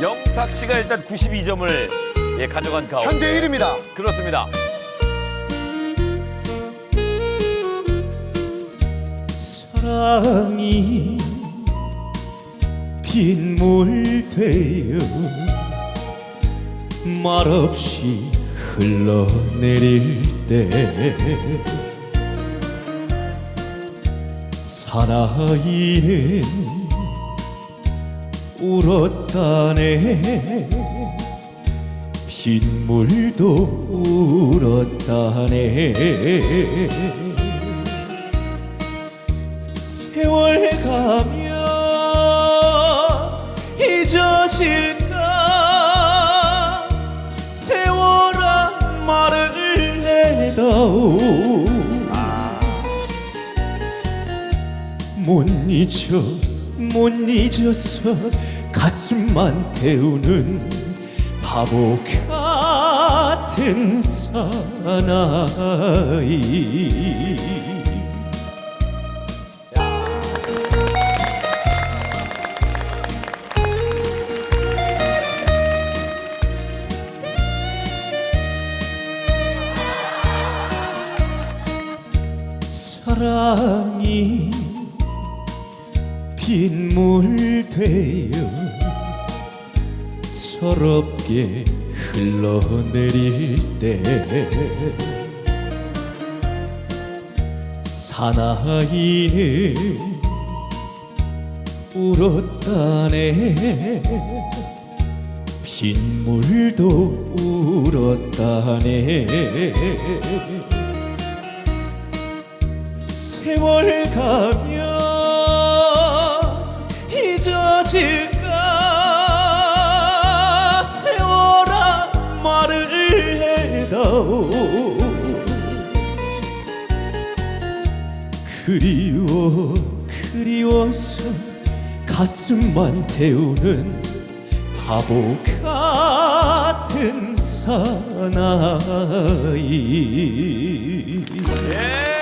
이영탁 씨가 일단 92점을 예, 가져간 가운데 현재 1위입니다. 그렇습니다. 사랑이 빗물 되어 말없이 흘러내릴 때 사나이는 울었다네. 빗물도 울었다네. 세월 가면 잊어질까? 세월아 말을 해다오. 못 잊어 못 잊어서 가슴만 태우는 바보 같은 사나이. 사랑이 빗물 되어 서럽게 흘러내릴 때 사나이는 울었다네. 빗물도 울었다네. 세월 가면 그리워 그리워서 가슴만 태우는 바보 같은 사나이 예!